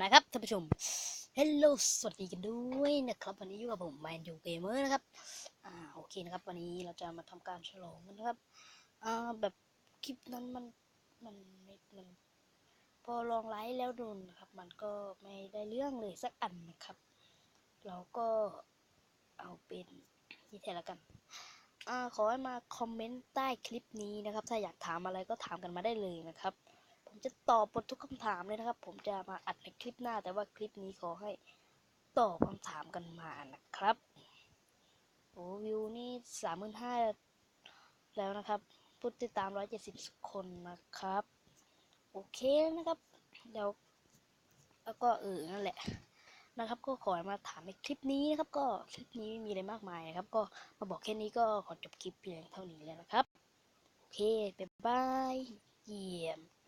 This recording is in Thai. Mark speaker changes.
Speaker 1: นะครับท่านผู้ชมฮัลโหลสวัสดีกันด้วยนะครับวันนี้อยู่กับผมแมนยูเกมเมอร์นะครับอ่าโอเคนะครับวันนี้เราจะมาทำการฉลองกันนะครับอ่าแบบคลิปนั้นมันมันม่มันพอลองไลฟ์แล้วโดนนะครับ มันก็ไม่ได้เรื่องเลยสักอันนะครับ เราก็เอาเป็นนี่แทนละกันอ่าขอให้มาคอมเมนต์ใต้คลิปนี้นะครับ ถ้าอยากถามอะไรก็ถามกันมาได้เลยนะครับ ผมจะตอบหมดทุกคำถามเลยนะครับ ผมจะมาอัดในคลิปหน้า แต่ว่าคลิปนี้ขอให้ตอบคำถามกันมานะครับโอ้วิวนี่สามหมื่นห้าแล้วนะครับผู้ติดตามร้อยเจ็ดสิบคนนะครับ โอเคนะครับ เดี๋ยวแล้วก็เออนั่นแหละนะครับ ก็ขอมาถามในคลิปนี้นะครับ ก็คลิปนี้ไม่มีอะไรมากมายนะครับ ก็มาบอกแค่นี้ก็ขอจบคลิปเพียงเท่านี้แล้วนะครับ โอเคบ๊ายบายเยี่ยม